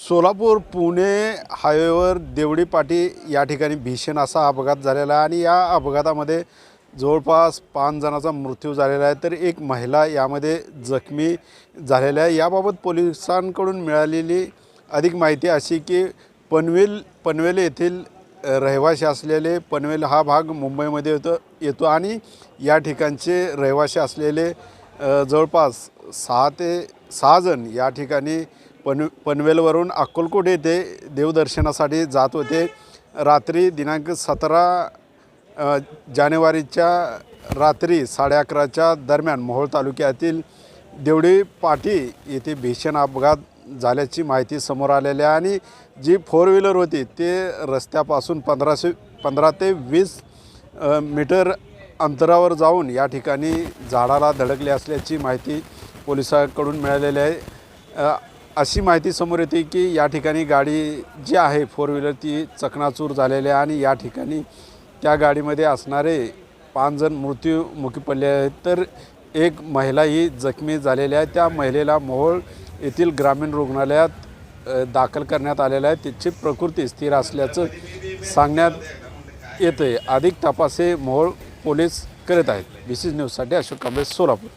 सोलापूर पुणे हायवेवर देवडी पाटी या ठिकाणी भीषण असा अपघात झालेला आहे आणि या अपघातामध्ये जवळपास पाच जणांचा मृत्यू झालेला आहे. तर एक महिला यामध्ये जखमी झालेल्या आहे. याबाबत पोलिसांकडून मिळालेली अधिक माहिती अशी की पनवेल पनवेल येथील रहिवासी असलेले पनवेल हा भाग मुंबईमध्ये येतो येतो आणि या ठिकाणचे रहिवासी असलेले जवळपास सहा ते सहा जण या ठिकाणी पन पनवेलवरून अक्कलकोट येथे देवदर्शनासाठी जात होते. रात्री दिनांक सतरा जानेवारीच्या रात्री साडे अकराच्या दरम्यान मोहोळ तालुक्यातील देवडी पाटी येथे भीषण अपघात झाल्याची माहिती समोर आलेली आहे आणि जी फोर व्हीलर होती ते रस्त्यापासून पंधराशे पंधरा ते वीस मीटर अंतरावर जाऊन या ठिकाणी झाडाला धडकले असल्याची माहिती पोलिसांकडून मिळालेली आहे. अशी माहिती समोर येते की या ठिकाणी गाडी जी आहे फोर व्हीलर ती चकनाचूर झालेली आहे आणि या ठिकाणी त्या गाडीमध्ये असणारे पाच जण मृत्यूमुखी पडले आहेत. तर एक महिला ही जखमी झालेली आहे. त्या महिलेला मोहोळ येथील ग्रामीण रुग्णालयात दाखल करण्यात आलेलं आहे. त्याची प्रकृती स्थिर असल्याचं सांगण्यात येतं आहे अधिक तपास हे मोहोळ पोलीस करत आहेत. बी सी न्यूजसाठी अशोक कांबळे सोलापूर.